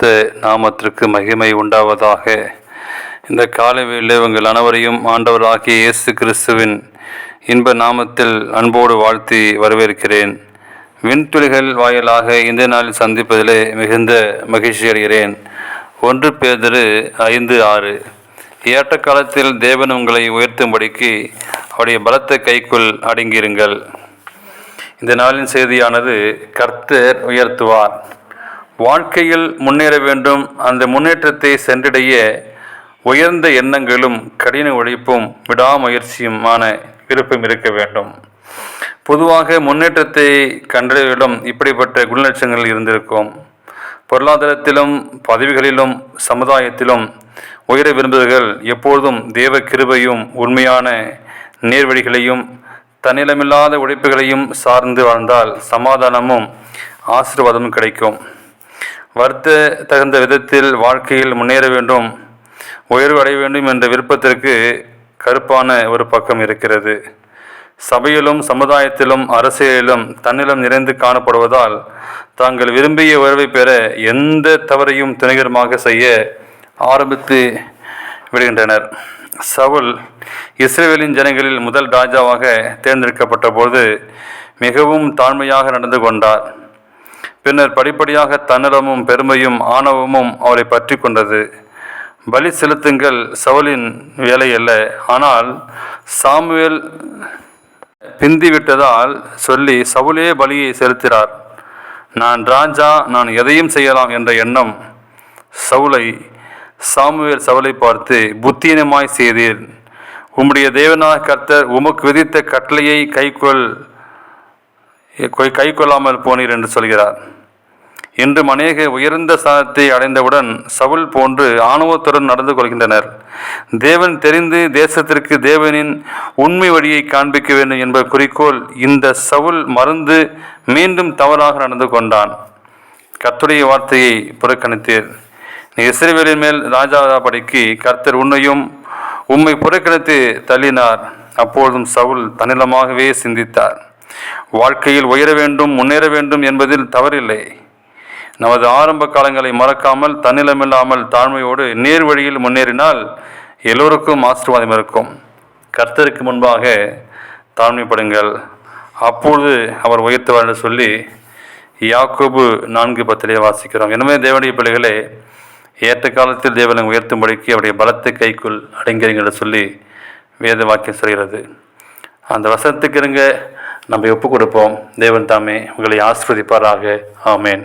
பரிசுத்த நாமத்திற்கு மகிமை உண்டாவதாக. இந்த காலை உங்கள் அனைவரையும் ஆண்டவராகிய இயேசு கிறிஸ்துவின் இன்ப நாமத்தில் அன்போடு வாழ்த்தி வரவேற்கிறேன். விண்துளிகள் வாயிலாக இந்த நாளில் சந்திப்பதிலே மிகுந்த மகிழ்ச்சி அடைகிறேன். ஒன்று பேதரு ஐந்து ஆறு. ஏற்ற காலத்தில் தேவன் உங்களை உயர்த்தும்படிக்கு அவருடைய பலத்த கைக்குள் அடங்கியிருங்கள். இந்த நாளின் செய்தியானது கர்த்தர் உயர்த்துவார். வாழ்க்கையில் முன்னேற வேண்டும். அந்த முன்னேற்றத்தை சென்றடைய உயர்ந்த எண்ணங்களும் கடின உழைப்பும் விடாமுயற்சியுமான விருப்பம் இருக்க வேண்டும். பொதுவாக முன்னேற்றத்தை கண்டறிவிடம் இப்படிப்பட்ட குணலட்சங்கள் இருந்திருக்கும். பொருளாதாரத்திலும் பதவிகளிலும் சமுதாயத்திலும் உயர விரும்புவர்கள் எப்பொழுதும் தேவ கிருபையும் உண்மையான நேர்வழிகளையும் தன்னிலமில்லாத உழைப்புகளையும் சார்ந்து வாழ்ந்தால் சமாதானமும் ஆசீர்வாதமும் கிடைக்கும். வருத்த தகுந்த விதத்தில் வாழ்க்கையில் முன்னேற வேண்டும் உயர்வு அடைய வேண்டும் என்ற விருப்பத்திற்கு கருப்பான ஒரு பக்கம் இருக்கிறது. சபையிலும் சமுதாயத்திலும் அரசியலிலும் தன்னிலம் நிறைந்து காணப்படுவதால் தாங்கள் விரும்பிய உயர்வை பெற எந்த தவறையும் துணிகரமாக செய்ய ஆரம்பித்து விடுகின்றனர். சவுல் இஸ்ரேலின் ஜனங்களில் முதல் ராஜாவாக தேர்ந்தெடுக்கப்பட்ட போது மிகவும் தாழ்மையாக நடந்து கொண்டார். பின்னர் படிப்படியாக தன்னலமும் பெருமையும் ஆணவமும் அவரை பற்றி கொண்டது. பலி செலுத்துங்கள் சவுலின் வேலை அல்ல. ஆனால் சாமுவேல் பிந்திவிட்டதால் சொல்லி சவுலே பலியை செலுத்தினார். நான் ராஜா நான் எதையும் செய்யலாம் என்ற எண்ணம். சவுலை சாமுவேல் சவுலை பார்த்து புத்தீனமாய் செய்தீர். உம்முடைய தேவனாக கர்த்தர் உமக்கு விதித்த கட்டளையை கைக்கொள் கை கொள்ளாமல் போனீர் என்று சொல்கிறார். இன்று அநேக உயர்ந்த சாதத்தை அடைந்தவுடன் சவுல் போன்று ஆணவத்துடன் நடந்து கொள்கின்றனர். தேவன் தெரிந்து தேசத்திற்கு தேவனின் உண்மை வழியை காண்பிக்க வேண்டும் என்ப குறிக்கோள் இந்த சவுல் மறந்து மீண்டும் தவறாக நடந்து கொண்டான். கத்துடைய வார்த்தையை புறக்கணித்தீர். நீ இஸ்ரேவேலின் மேல் ராஜாபடிக்கு கர்த்தர் உன்னையும் உம்மை புறக்கணித்து தள்ளினார். அப்பொழுதும் சவுல் தனிலமாகவே சிந்தித்தார். வாழ்க்கையில் உயர வேண்டும் முன்னேற வேண்டும் என்பதில் தவறில்லை. நமது ஆரம்ப காலங்களை மறக்காமல் தன்னிலமில்லாமல் தாழ்மையோடு நேர் வழியில் முன்னேறினால் எல்லோருக்கும் ஆசீர்வாதம் இருக்கும். கர்த்தருக்கு முன்பாக தாழ்மைப்படுங்கள். அப்பொழுது அவர் உயர்த்துவார் என்று சொல்லி யாக்கோபு நான்கு பத்திலே வாசிக்கிறோம். எனவே தேவனுடைய பிள்ளைகளே ஏற்ற காலத்தில் தேவனை உயர்த்தும்படிக்கு அவருடைய பலத்தை கைக்குள் அடங்கிறீங்க என்று சொல்லி வேத வாக்கியம் சொல்கிறது. அந்த வசனத்துக்கு இருங்க. நம்ம ஒப்பு கொடுப்போம் தேவன் தாமே உங்களை ஆஸ்வதிப்பாராக ஆமேன்.